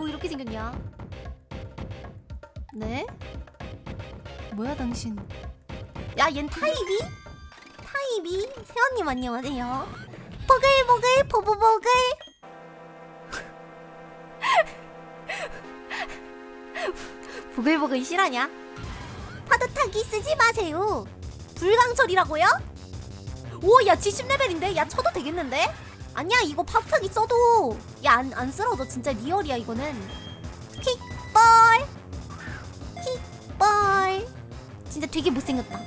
뭐 이렇게 생겼냐? 네? 뭐야 당신? 야, 얜 타입이? 타입이? 세원님 안녕하세요. 보글보글 보보보글. 보글보글 실하냐? 파도 타기 쓰지 마세요. 불강철이라고요? 오, 야, 70레벨인데? 야, 쳐도 되겠는데? 아니야, 이거 타기 써도 야, 안, 안 쓰러져. 진짜 리얼이야, 이거는. 킥볼. 킥볼. 진짜 되게 못생겼다.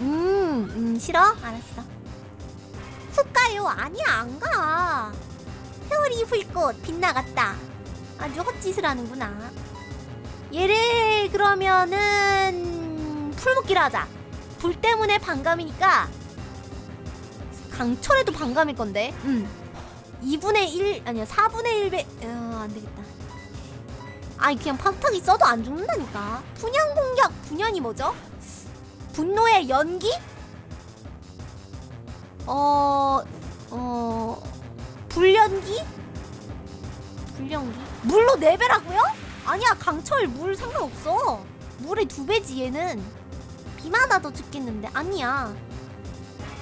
음, 음, 싫어? 알았어. 훅 가요. 아니야, 안 가. 회오리 불꽃 빗나갔다. 아주 헛짓을 하는구나. 얘를 그러면은 풀묶기로 하자. 불 때문에 반감이니까 강철에도 반감일 건데. 음. 2분의 1 아니야 4분의 1배 어, 안 되겠다. 아니 그냥 파타기 써도 안 죽는다니까. 분양 공격 분연이 뭐죠? 분노의 연기? 어, 어, 불연기? 불연기? 물로 4배라고요? 아니야, 강철 물 상관없어. 물의 두 배지, 얘는. 비만 와도 죽겠는데. 아니야.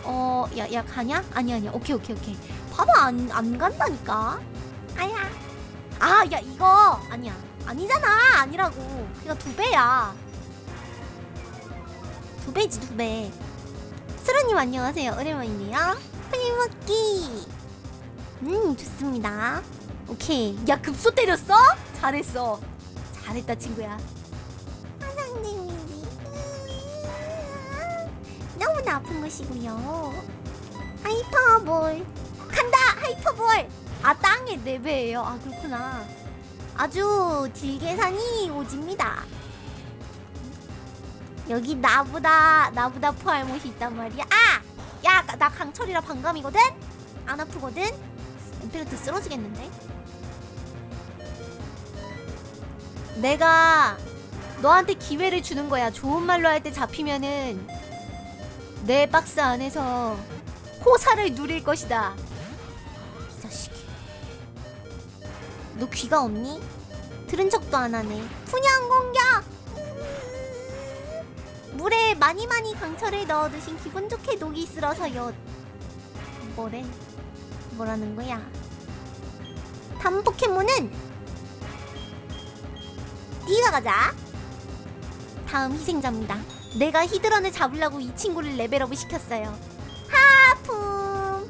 어, 야, 야, 가냐? 아니, 아니야. 오케이, 오케이, 오케이. 봐봐, 안, 안 간다니까. 아야. 아, 야, 이거. 아니야. 아니잖아. 아니라고. 그니까 두 배야. 두 배지, 두 배. 수루님 안녕하세요. 오랜만이네요. 흔히 먹기. 음, 좋습니다. 오케이. 야, 급소 때렸어? 잘했어. 잘했다, 친구야. 너무나 아픈 것이고요. 하이퍼볼. 간다! 하이퍼볼! 아, 땅에 4배예요. 아, 그렇구나. 아주 딜계산이 오집니다. 여기 나보다 나보다 포알못이 있단 말이야. 아! 야, 나 강철이라 반감이거든? 안 아프거든? 엠피르트 쓰러지겠는데? 내가 너한테 기회를 주는 거야. 좋은 말로 할 때 잡히면은 내 박스 안에서 호사를 누릴 것이다. 이 자식이. 너 귀가 없니? 들은 척도 안 하네. 분양 공격! 물에 많이 많이 강철을 넣어두신 기분 좋게 녹이 쓸어서 요. 뭐래? 뭐라는 거야? 다음 포켓몬은 네가 가자. 다음 희생자입니다. 내가 히드런을 잡으려고 이 친구를 레벨업을 시켰어요. 하품.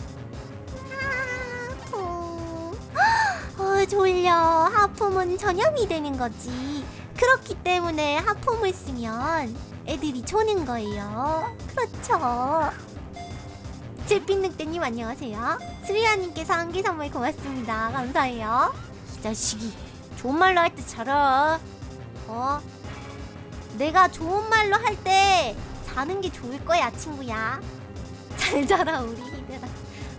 하품. 어, 졸려. 하품은 전염이 되는 거지. 그렇기 때문에 하품을 쓰면 애들이 조는 거예요. 그렇죠. 제핀늑대님 안녕하세요. 스리아님께서 한개 선물 고맙습니다. 감사해요. 이 자식이 좋은 말로 할 때 잘하. 어? 내가 좋은 말로 할 때 자는 게 좋을 거야, 친구야. 잘 자라 우리 히드라.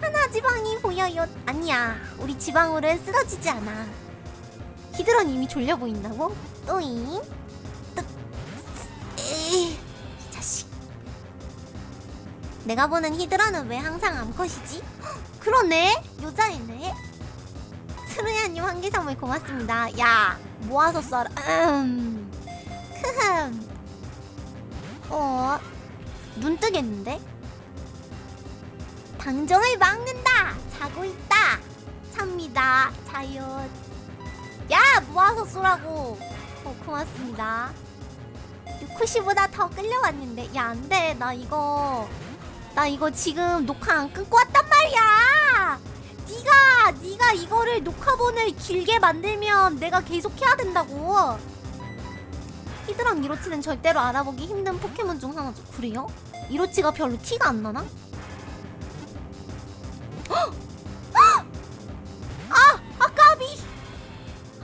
하나 지방이 보여요. 아니야, 우리 지방울은 쓰러지지 않아. 히드런 이미 졸려 보인다고? 또잉? 또... 에이, 이 자식. 내가 보는 히드라는 왜 항상 암컷이지? 헉, 그러네? 여자애네? 스루야님 한개 선물 고맙습니다. 야, 모아서 써라. 음. 크흠. 어, 눈 뜨겠는데? 당정을 막는다! 자고 있다! 찹니다. 자연. 야, 모아서 쏘라고! 어, 고맙습니다. 유쿠시보다 더 끌려왔는데. 야, 안 돼. 나 이거. 나 이거 지금 녹화 안 끊고 왔단 말이야! 네가 네가 이거를 녹화본을 길게 만들면 내가 계속 해야 된다고. 히드랑 이로치는 절대로 알아보기 힘든 포켓몬 중 하나죠. 그래요? 이로치가 별로 티가 안 나나? 아, 아까비.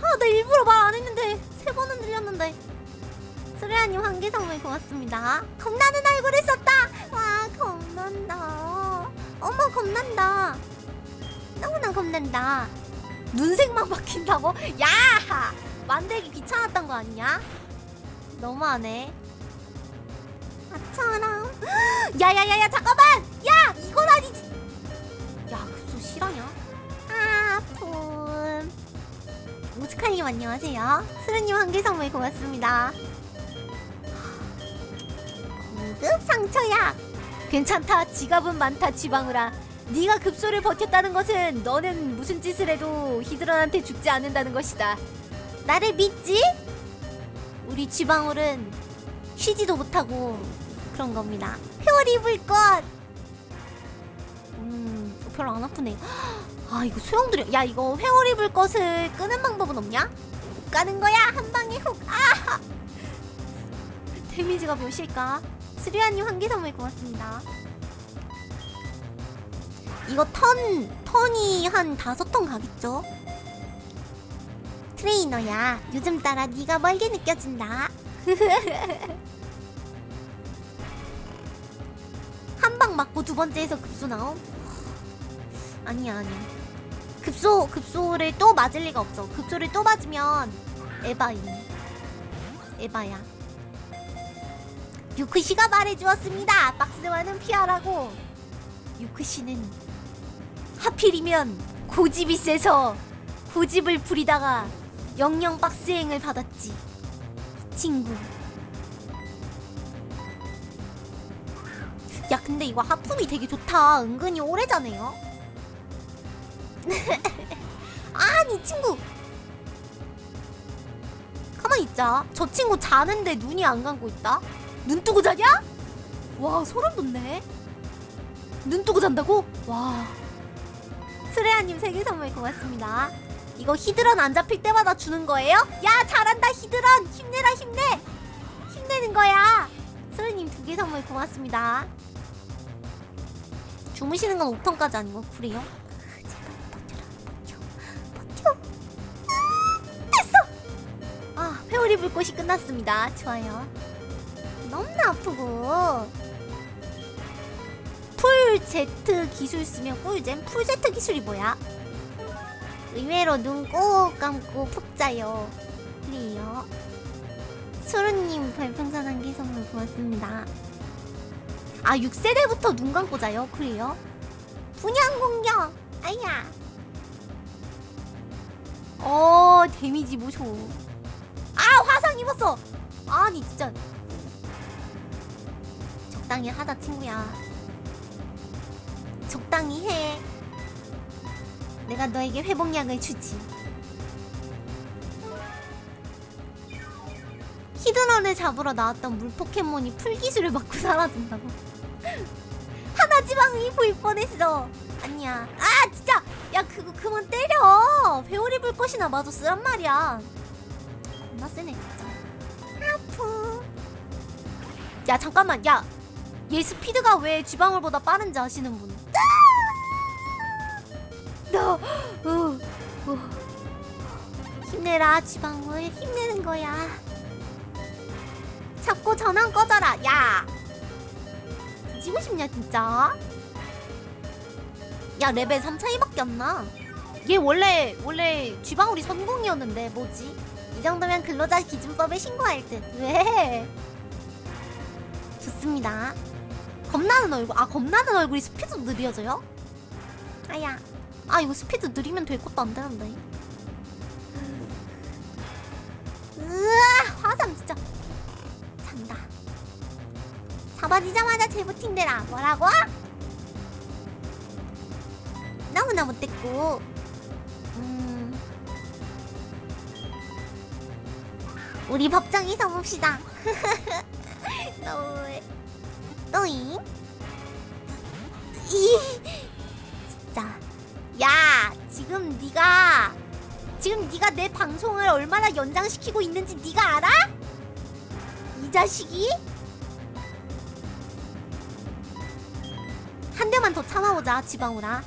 아, 나 일부러 말 안 했는데 세 번은 들렸는데. 수레아님 한개 선물 고맙습니다. 겁나는 얼굴을 썼다. 와, 겁난다. 어머, 겁난다. 너무나 겁난다. 눈색만 바뀐다고? 야! 만들기 귀찮았던 거 아니냐? 너무하네. 아처럼. 야야야야 잠깐만! 야 이건 아니지. 야 급소 실화냐? 아픔. 수르님 안녕하세요. 수르님 한개 선물 고맙습니다. 고급 상처약. 괜찮다. 지갑은 많다. 지방우라. 네가 급소를 버텼다는 것은 너는 무슨 짓을 해도 히드런한테 죽지 않는다는 것이다. 나를 믿지? 우리 지방울은 쉬지도 못하고 그런 겁니다. 회오리 입을 것. 음, 별로 안 아프네. 아, 이거 소용돌이. 야, 이거 회오리 입을 것을 끄는 방법은 없냐? 못 가는 거야. 한 방에 훅. 아! 데미지가 몇일까? 수리아님 한개 선물 고맙습니다. 이거 턴 턴이 한 다섯 턴 가겠죠? 트레이너야. 요즘 따라 네가 멀게 느껴진다. 한 방 맞고 두 번째에서 급소 나옴? 아니야 아니야. 급소 급소를 또 맞을 리가 없어. 급소를 또 맞으면 에바임. 에바야. 유크 씨가 말해주었습니다. 박스와는 피하라고. 유크 씨는 하필이면 고집이 세서 고집을 부리다가 영영 박스행을 받았지. 이 친구. 야 근데 이거 하품이 되게 좋다. 은근히 오래 자네요. 아니 친구. 가만히 있자. 저 친구 자는데 눈이 안 감고 있다. 눈 뜨고 자냐? 와 소름 돋네. 눈 뜨고 잔다고? 와. 스레아님 생일 선물 고맙습니다. 이거 히드런 안 잡힐 때마다 주는 거예요? 야 잘한다 히드런 힘내라 힘내 힘내는 거야. 스레님 두 개 선물 고맙습니다. 주무시는 건 5턴까지 아닌 거 그래요? 아, 버텨라 버텨 버텨. 음, 됐어. 아 회오리 불꽃이 끝났습니다. 좋아요. 너무나 아프고 풀 Z 기술 쓰면 꿀잼 풀 Z 기술이 뭐야? 의외로 눈 꼭 감고 푹 자요. 그래요. 수루님 별풍선 한개 선물 고맙습니다. 아 6세대부터 눈 감고 자요? 그래요? 분양 공격! 아야! 어 데미지 보쇼. 아 화상 입었어! 아니 진짜 적당히 하자 친구야. 적당히 해. 내가 너에게 회복약을 주지. 히드런을 잡으러 나왔던 물 포켓몬이 풀 기술을 맞고 사라진다고. 하나 지방이 보일 뻔했어. 아니야. 아 진짜. 야 그거 그만 때려. 회오리 불꽃이나 마저 쓰란 말이야. 겁나 세네 진짜. 아프. 야 잠깐만. 야. 얘 스피드가 왜 쥐방울보다 빠른지 아시는 분? 너, 어, 어. 힘내라 쥐방울 힘내는 거야. 자꾸 전원 꺼져라. 야, 지고 싶냐 진짜? 야 레벨 3 차이밖에 안 나. 얘 원래 원래 쥐방울이 성공이었는데 뭐지? 이 정도면 근로자 기준법에 신고할 듯. 왜? 좋습니다. 겁나는 얼굴. 아 겁나는 얼굴이 스피드 느려져요? 아야. 아 이거 스피드 느리면 될 것도 안 되는데. 으아 화상 진짜. 잔다. 잡아지자마자 재부팅되라. 뭐라고? 너무나 못됐고. 음. 우리 법정에서 봅시다. 너무해. 또잉? 이 지금 네가 지금 네가 내 방송을 얼마나 연장시키고 있는지 네가 알아? 이 자식이? 한 대만 더 참아보자 지방우라.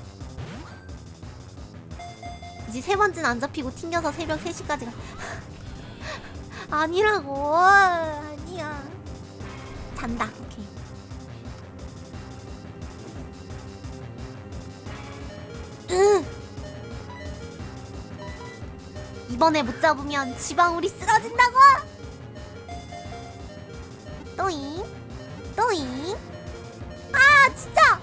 이제 세 번째는 안 잡히고 튕겨서 새벽 3시까지 가 아니라고. 아니야. 잔다. 오케이. 으. 이번에 못 잡으면 지방울이 쓰러진다고 또잉 또잉 아 진짜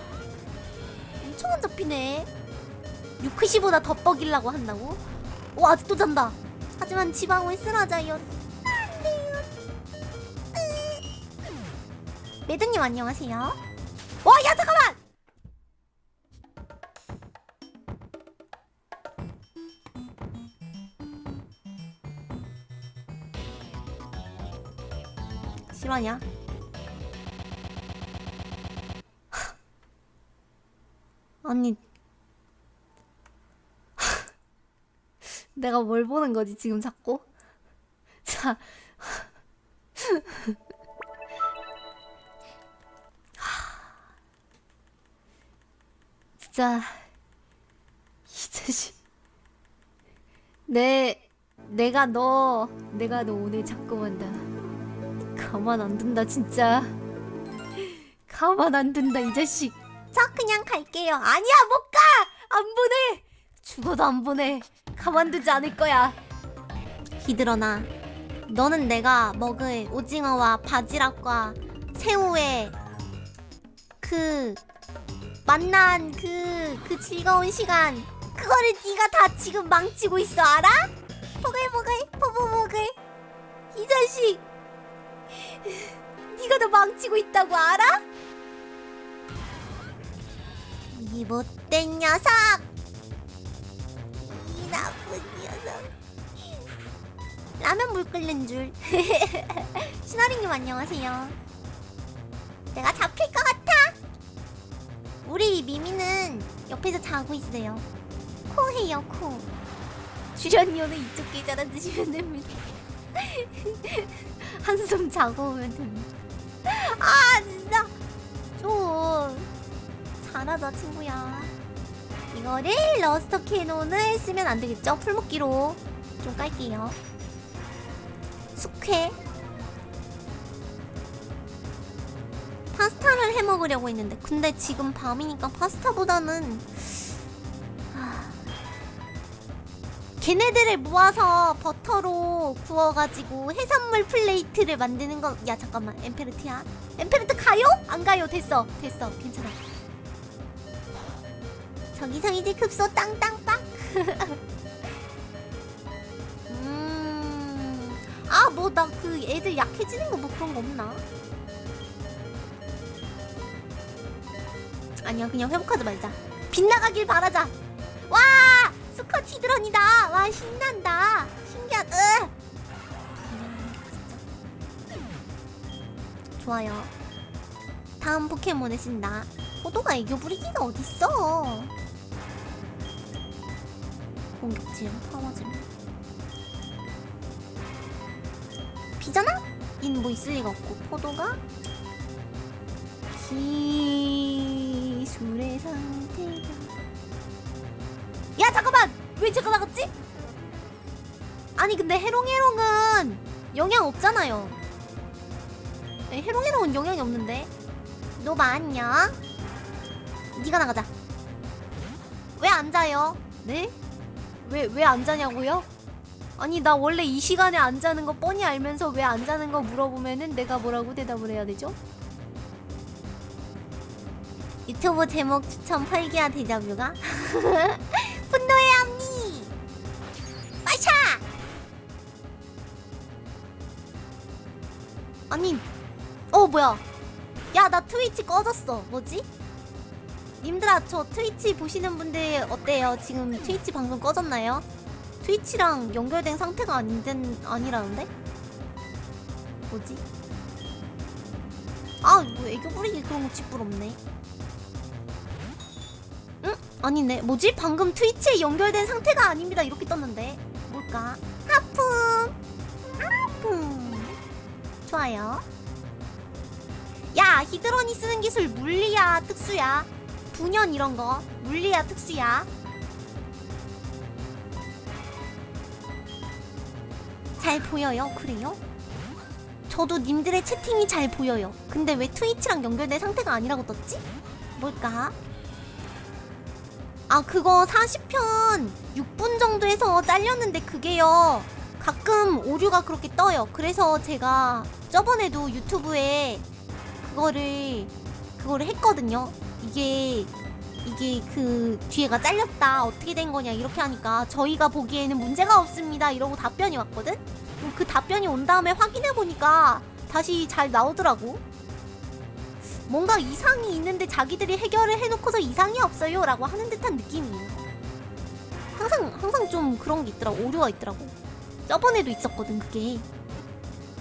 엄청 안 잡히네 유크시보다 더 뻐기려고 한다고? 오 아직도 잔다 하지만 지방을 쓰러져요. 안 돼요. 으. 매드님 안녕하세요. 와, 야 잠깐만. 실화냐? 아니 내가 뭘 보는 거지 지금 자꾸? 자 진짜 이 자식 내 내가 너 내가 너 오늘 자꾸 만 다 가만 안 둔다 진짜. 가만 안 둔다 이 자식. 저 그냥 갈게요. 아니야 못 가 안 보내! 죽어도 안 보내. 가만두지 않을 거야. 히드러나 너는 내가 먹을 오징어와 바지락과 새우에 그 만난 그, 그 즐거운 시간 그거를 네가 다 지금 망치고 있어 알아? 보글보글 네가 다 망치고 있다고 알아? 이 못된 녀석! 이 나쁜 녀석! 라면 물 끓는 줄. 신하리님 안녕하세요. 내가 잡힐 것 같아? 우리 미미는 옆에서 자고 있어요. 코 해요 코. 출연료는 이쪽 계좌로 드시면 됩니다. 한숨 자고 오면 됩니다 아 진짜 좀 잘하다 친구야 이거를 러스터 캐논을 쓰면 안 되겠죠? 풀목기로 좀 깔게요. 숙회. 파스타를 해 먹으려고 했는데 근데 지금 밤이니까 파스타보다는 걔네들을 모아서 버터로 구워가지고 해산물 플레이트를 만드는 건야 잠깐만 엠페르트야 엠페르트 가요? 안 가요 됐어 됐어 괜찮아 저기서 이제 급소 땅땅빵. 음. 아, 뭐 나 그 애들 약해지는 거 뭐 그런 거 없나? 아니야, 그냥 회복하지 말자. 빗나가길 바라자. 와! 수컷 히드런이다. 와, 신난다. 신기한, 으! 좋아요. 다음 포켓몬을 쓴다. 포도가 애교 부리기가 어딨어? 공격질 파워질 비잖아? 인뭐 있을 리가 없고 포도가 기술의 상태가 야 잠깐만 왜 제가 나갔지? 아니 근데 해롱해롱은 영향 없잖아요 네, 해롱해롱은 영향이 없는데 노바 안녕 네가 나가자 왜 앉아요? 네? 왜왜안 자냐고요? 아니 나 원래 이 시간에 안 자는 거 뻔히 알면서 왜안 자는 거 물어보면은 내가 뭐라고 대답을 해야 되죠? 유튜브 제목 추천 8기야 데자뷰가 분노의 앞니 마샤 아니 어 뭐야 야 나 트위치 꺼졌어 뭐지? 님들아 저 트위치 보시는 분들 어때요? 지금 트위치 방송 꺼졌나요? 트위치랑 연결된 상태가 아닌된 아니라는데? 뭐지? 아, 뭐 애교 부리기 그런 거 쥐뿔없네. 응? 아니네. 뭐지? 방금 트위치에 연결된 상태가 아닙니다. 이렇게 떴는데. 뭘까? 하품. 하품. 좋아요. 야, 히드런이 쓰는 기술 물리야, 특수야. 분연 이런 거. 물리야, 특수야. 잘 보여요? 그래요? 저도 님들의 채팅이 잘 보여요. 근데 왜 트위치랑 연결된 상태가 아니라고 떴지? 뭘까? 아, 그거 40편 6분 정도 해서 잘렸는데 그게요. 가끔 오류가 그렇게 떠요. 그래서 제가 저번에도 유튜브에 그거를 그거를 했거든요. 이게 이게 그 뒤에가 잘렸다 어떻게 된 거냐 이렇게 하니까 저희가 보기에는 문제가 없습니다 이러고 답변이 왔거든 그 답변이 온 다음에 확인해 보니까 다시 잘 나오더라고 뭔가 이상이 있는데 자기들이 해결을 해놓고서 이상이 없어요 라고 하는 듯한 느낌이에요 항상 항상 좀 그런 게 있더라고. 오류가 있더라고. 저번에도 있었거든 그게.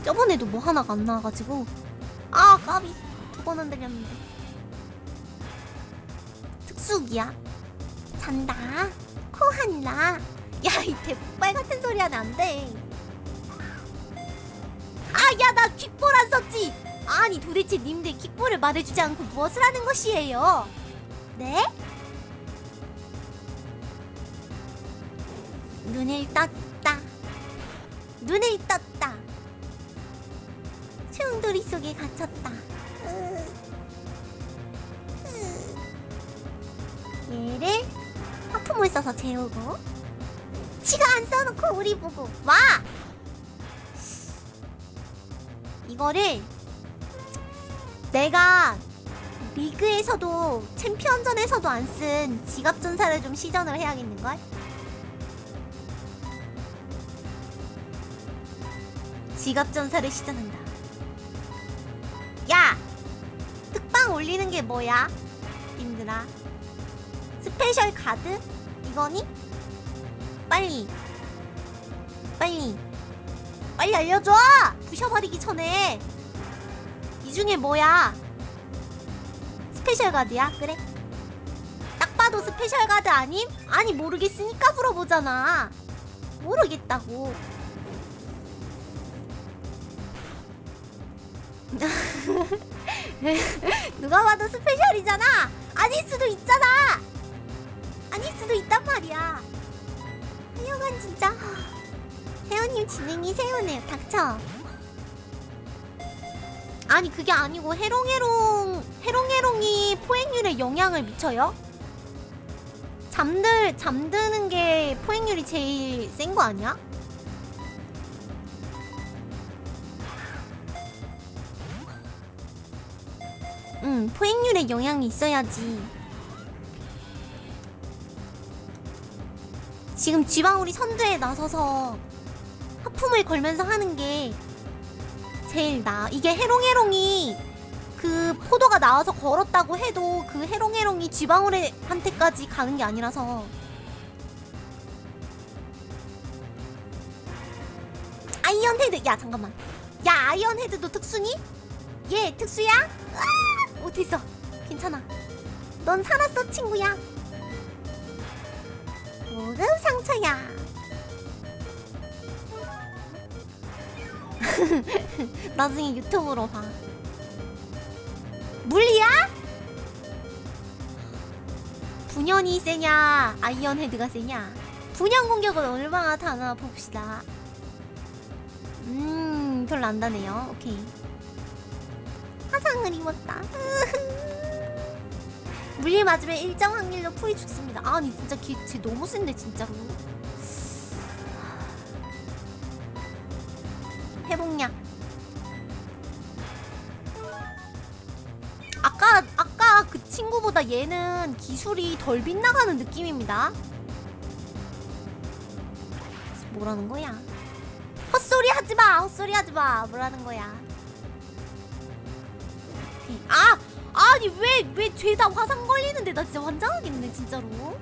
저번에도 뭐 하나가 안 나와가지고. 아 까비. 두 번 흔들렸는데. 특수기야. 잔다. 코 한나 야이 대폭발 같은 소리 하면 안돼. 아야 나 킥볼 안 썼지 아니 도대체 님들 킥볼을 말해주지 않고 무엇을 하는 것이에요 네? 눈을 떴다 눈을 떴다 충돌이 속에 갇혔다. 얘를 하품을 써서 재우고 지가 안 써놓고 우리 보고 와 이거를 내가 리그에서도 챔피언전에서도 안 쓴 지갑 전사를 좀 시전을 해야겠는걸? 지갑 전사를 시전한다. 야! 특방 올리는 게 뭐야? 님들아. 스페셜 카드? 이거니? 빨리. 빨리. 빨리 알려줘! 부셔버리기 전에. 이 중에 뭐야? 스페셜 가드야? 그래. 딱 봐도 스페셜 가드 아님? 아니 모르겠으니까 물어보잖아. 모르겠다고. 누가 봐도 스페셜이잖아. 아닐 수도 있잖아. 아닐 수도 있단 말이야. 하여간 진짜 세훈님 진행이 세훈네요. 닥쳐. 아니 그게 아니고 해롱해롱 해롱해롱이 포획률에 영향을 미쳐요? 잠들 잠드는 게 포획률이 제일 센 거 아니야? 응, 포획률에 영향이 있어야지. 지금 쥐방울이 선두에 나서서 하품을 걸면서 하는 게 제일 나. 이게 해롱해롱이 그 포도가 나와서 걸었다고 해도 그 해롱해롱이 쥐방울한테까지 가는 게 아니라서. 아이언 헤드. 야 잠깐만. 야 아이언 헤드도 특수니? 얘 특수야? 못했어. 괜찮아. 넌 살았어 친구야. 무릎 상처야. 나중에 유튜브로 봐. 물리야? 분연이 세냐? 아이언 헤드가 세냐? 분연 공격은 얼마나 타나 봅시다. 음, 별로 안 다네요. 오케이. 화상을 입었다. 물리 맞으면 일정 확률로 풀이 죽습니다. 아니 진짜 기체 너무 센데 진짜로. 회복약. 아까 아까 그 친구보다 얘는 기술이 덜 빗나가는 느낌입니다. 뭐라는 거야? 헛소리 하지 마. 헛소리 하지 마. 뭐라는 거야? 아 아니 왜 왜 죄다 화상 걸리는데 나 진짜 환장하겠네 진짜로.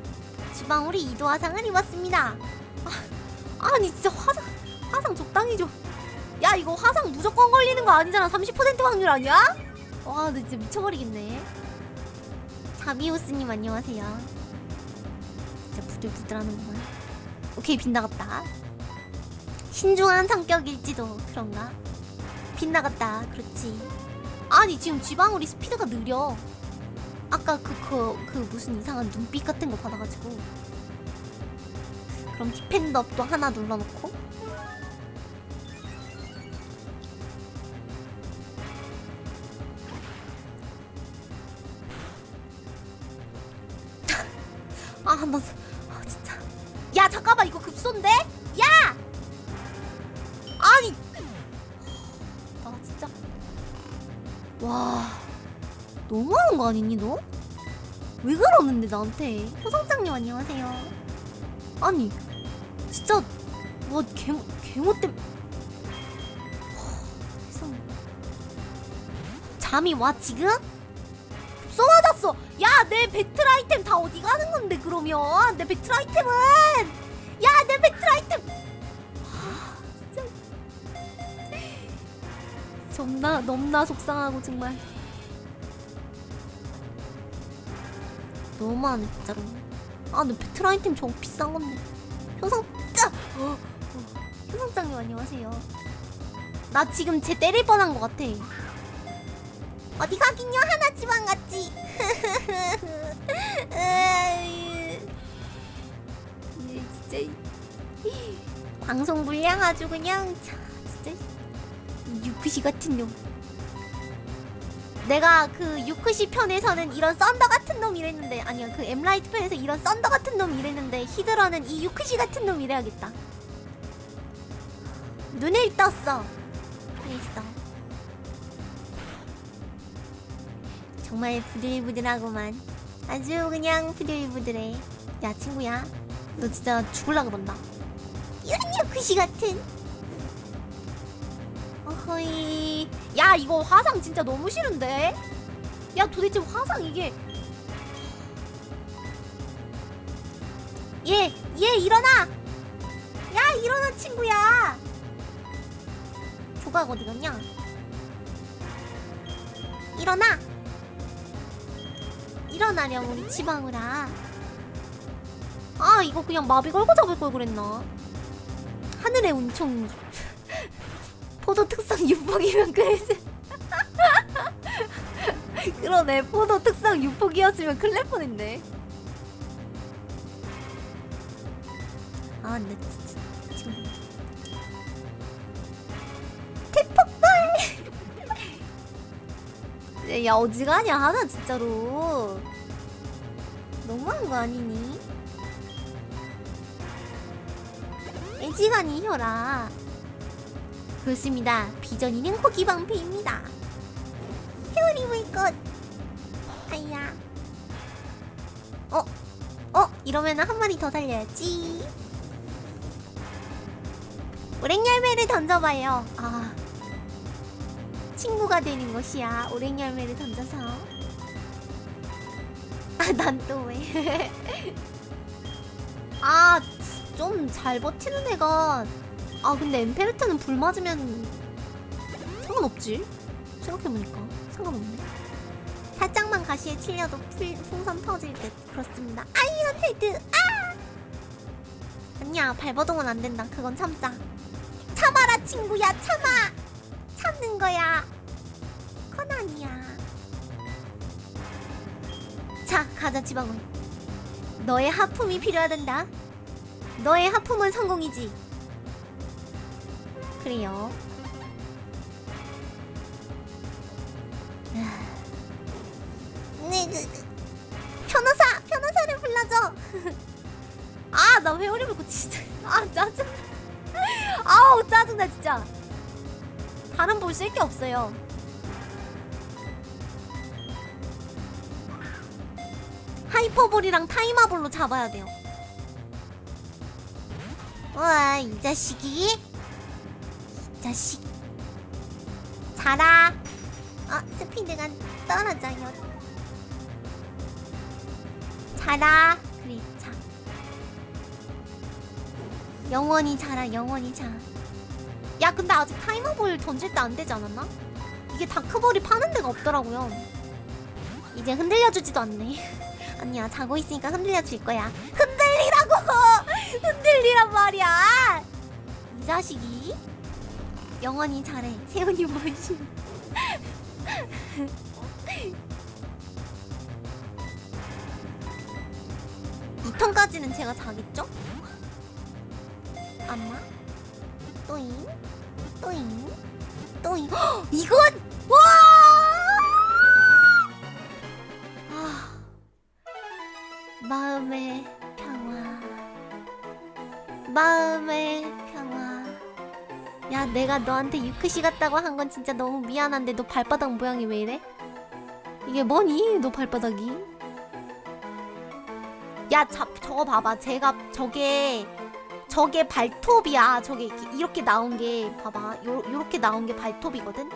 지방울이 이도 화상을 입었습니다. 아, 아니 진짜 화상 화상 적당히 좀. 야 이거 화상 무조건 걸리는 거 아니잖아. 30% 확률 아니야? 와나 진짜 미쳐버리겠네. 자비우스님 안녕하세요. 진짜 부들부들하는구만 오케이 빗나갔다. 신중한 성격일지도 그런가? 빗나갔다. 그렇지. 아니 지금 지방울이 스피드가 느려. 아까 그, 그, 그 무슨 이상한 눈빛 같은 거 받아가지고. 그럼 디펜더도 하나 눌러놓고 아, 나, 아, 진짜. 야, 잠깐만, 이거 급소인데? 야! 아니! 아, 진짜. 와. 너무하는 거 아니니, 너? 왜 그러는데 나한테 효성장님 안녕하세요 아니 진짜 뭐 개모 개모땜 세상에 잠이 와 지금? 쏘맞았어. 야 내 배틀 아이템 다 어디 가는 건데 그러면? 내 배틀 아이템은? 야 내 배틀 아이템! 하, 진짜. 너무나 너무나 속상하고 정말. 너무하네 진짜로 아내 배틀 아이템 저거 비싼 건데. 효성 짜! 어, 어. 안녕하세요. 나 지금 쟤 때릴 뻔한 것 같아. 어디 가긴요? 하 나 지방 갔지 진짜 방송 불량 아주 그냥 차, 진짜 이 유크시 같은 놈. 내가 그 유크시 편에서는 이런 썬더 같은 놈 이랬는데 아니야 그 엠라이트 편에서 이런 썬더 같은 놈 이랬는데 히드라는 이 유크시 같은 놈 이래야겠다. 눈을 떴어. 그랬어 정말 부들부들하고만 아주 그냥 부들부들해. 야 친구야. 너 진짜 죽을라 그런다. 이런 유크시 같은. 어허이. 야 이거 화상 진짜 너무 싫은데? 야 도대체 화상 이게. 얘 얘 일어나. 야 일어나 친구야. 조각 어디 갔냐? 일어나 일어나렴 우리 지방우라. 아 이거 그냥 마비 걸고 잡을 걸 그랬나? 하늘의 운총. 포도 특성 유폭이면 그래지 그러네 포도 특성 유폭이었으면 큰일 날 뻔했네. 아 근데 야 어지간히 하나 진짜로 너무한 거 아니니? 애지간히 혀라 그렇습니다. 비전이는 고기 방패입니다. 효림의 것. 아야. 어? 어? 이러면 한 마리 더 살려야지. 오랭 열매를 던져봐요. 아. 친구가 되는 것이야. 오랭 열매를 던져서. 아, 난 또 왜? 아, 좀 잘 버티는 애가. 아 근데 엠페르트는 불 맞으면 상관없지. 생각해보니까 상관없네. 살짝만 가시에 찔려도 풀, 풍선 터질 듯 그렇습니다. 아이언 헤드! 아! 아니야 발버둥은 안 된다. 그건 참자. 참아라 친구야 참아 참는 거야 아니야 자 가자 지방울 너의 하품이 필요하단다 너의 하품은 성공이지 그래요. 네, 그, 그, 변호사, 변호사를 불러줘. 아, 나 회오리 불고 진짜. 아, 짜증. 아우, 짜증나 진짜. 다른 볼 쓸 게 없어요. 하이퍼볼이랑 타이마볼로 잡아야 돼요. 와, 이 자식이. 이 자식. 자라. 아, 스피드가 떨어져요. 자라. 그래, 자. 영원히 자라, 영원히 자. 야, 근데 아직 타이머볼 던질 때 안 되지 않았나? 이게 다크볼이 파는 데가 없더라고요. 이제 흔들려주지도 않네. 아니야, 자고 있으니까 흔들려줄 거야. 흔들리라고! 흔들리란 말이야! 이 자식이 영원히 잘해. 세훈이 보이신. 이 턴까지는 제가 자겠죠? 아마 또잉 또잉 또잉 헉, 이건 와! 아, 마음의 평화 마음의 평화 야 내가 너한테 유크시 같다고 한 건 진짜 너무 미안한데 너 발바닥 모양이 왜 이래? 이게 뭐니? 너 발바닥이? 야 자, 저거 봐봐 제가 저게 저게 발톱이야. 저게 이렇게, 이렇게 나온 게 봐봐. 요, 요렇게 나온 게 발톱이거든?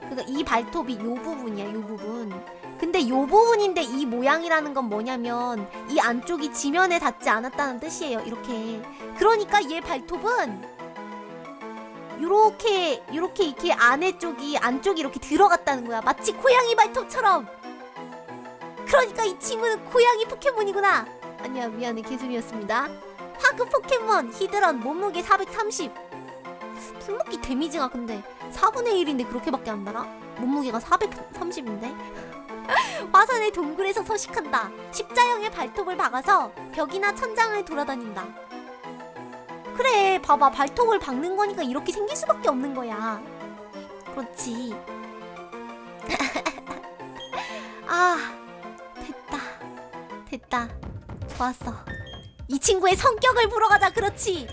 그러니까 이 발톱이 요 부분이야 요 부분. 근데 요 부분인데 이 모양이라는 건 뭐냐면 이 안쪽이 지면에 닿지 않았다는 뜻이에요 이렇게. 그러니까 얘 발톱은 요렇게 요렇게 이렇게 안에 쪽이 안쪽이 이렇게 들어갔다는 거야. 마치 고양이 발톱처럼. 그러니까 이 친구는 고양이 포켓몬이구나. 아니야 미안해. 개소리였습니다 화그 포켓몬 히드런 몸무게 430 풀먹기 데미지가 근데 4분의 1인데 그렇게밖에 안 달아? 몸무게가 430인데? 화산의 동굴에서 서식한다. 십자형의 발톱을 박아서 벽이나 천장을 돌아다닌다. 그래 봐봐. 발톱을 박는 거니까 이렇게 생길 수밖에 없는 거야. 그렇지. 아 됐다. 됐다. 좋았어 이 친구의 성격을 보러 가자 그렇지?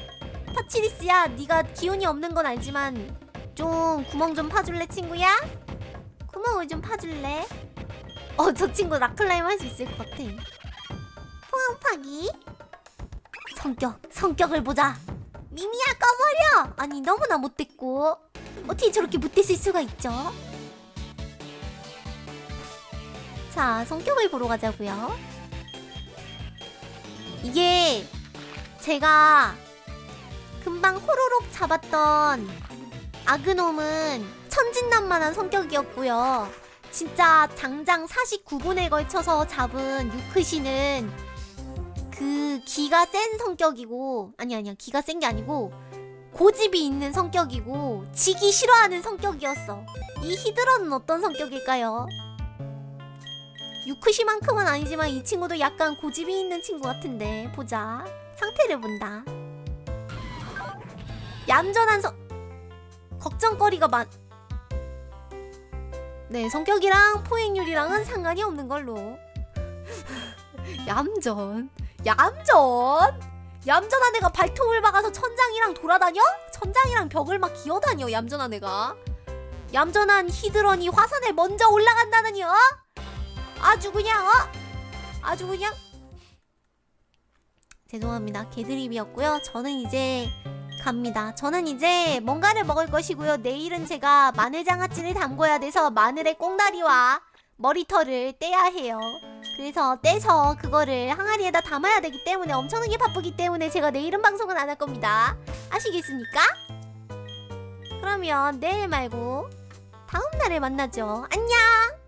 파치리스야 네가 기운이 없는 건 알지만 좀 구멍 좀 파줄래 친구야? 구멍을 좀 파줄래? 어 저 친구 락클라임 할 수 있을 것 같아. 포항 파기 성격 성격을 보자. 미미야 꺼버려! 아니 너무나 못됐고. 어떻게 저렇게 못됐을 수가 있죠? 자 성격을 보러 가자고요 이게 제가 금방 호로록 잡았던 아그놈은 천진난만한 성격이었고요. 진짜 장장 49분에 걸쳐서 잡은 유크시는 그 기가 센 성격이고 아니 아니야 기가 센 게 아니고 고집이 있는 성격이고 지기 싫어하는 성격이었어. 이 히드런은 어떤 성격일까요? 유크시만큼은 아니지만 이 친구도 약간 고집이 있는 친구 같은데 보자 상태를 본다 얌전한 성 걱정거리가 많 네, 성격이랑 포획률이랑은 상관이 없는 걸로. 얌전. 얌전? 얌전한 애가 발톱을 박아서 천장이랑 돌아다녀? 천장이랑 벽을 막 기어다녀, 얌전한 애가. 얌전한 히드런이 화산에 먼저 올라간다느니, 어? 아주 그냥, 어? 아주 그냥. 죄송합니다. 개드립이었고요. 저는 이제 갑니다. 저는 이제 뭔가를 먹을 것이고요. 내일은 제가 마늘 장아찌를 담궈야 돼서 마늘의 꽁다리와 머리털을 떼야 해요. 그래서 떼서 그거를 항아리에다 담아야 되기 때문에 엄청나게 바쁘기 때문에 제가 내일은 방송은 안 할 겁니다. 아시겠습니까? 그러면 내일 말고 다음 날에 만나죠. 안녕!